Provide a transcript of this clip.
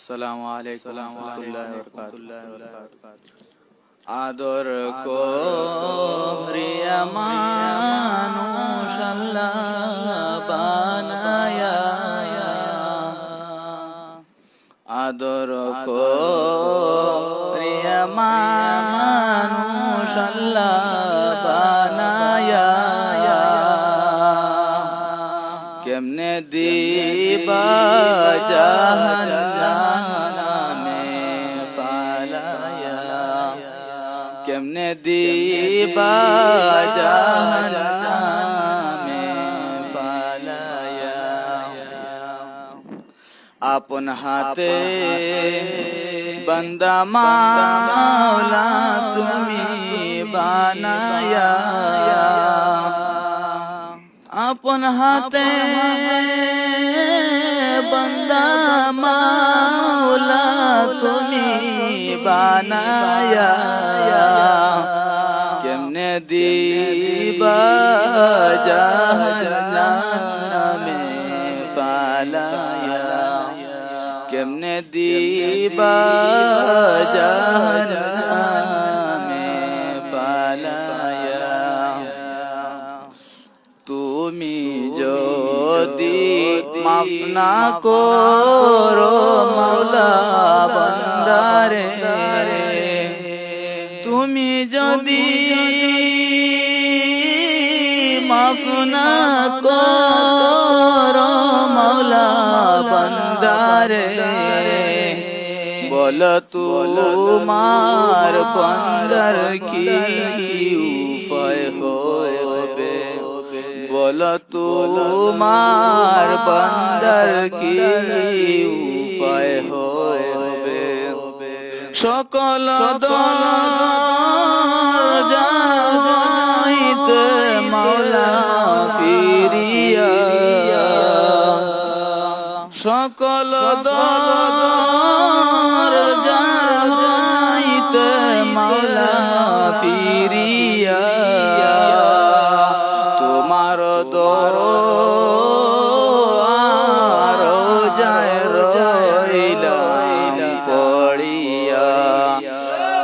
আসসালামু আলাইকুম আদর করিয়া মানুষ আল্লাহ বানায়া আদর করিয়া মানুষ دیبا جہنم میں پالایا کم نے دیبا جہنم میں پالایا اپن ہاتھے بندہ مولا تمہیں بنایا۔ پنہاتے بندہ مولا تمہیں بانایا کم نے دی بجہنا میں پالایا کم نے دی بجہنا میں پالایا মাফ না করো মাওলা বন্দারে। তুমি যদি মাফ না করো মাওলা বন্দারে। বল তোমার বন্দার কি? বল তোমার বন্দার কি উপায় হবে? সকল যাইতে মাওলা সকল যাইতে মাওলা ফিরিয়া।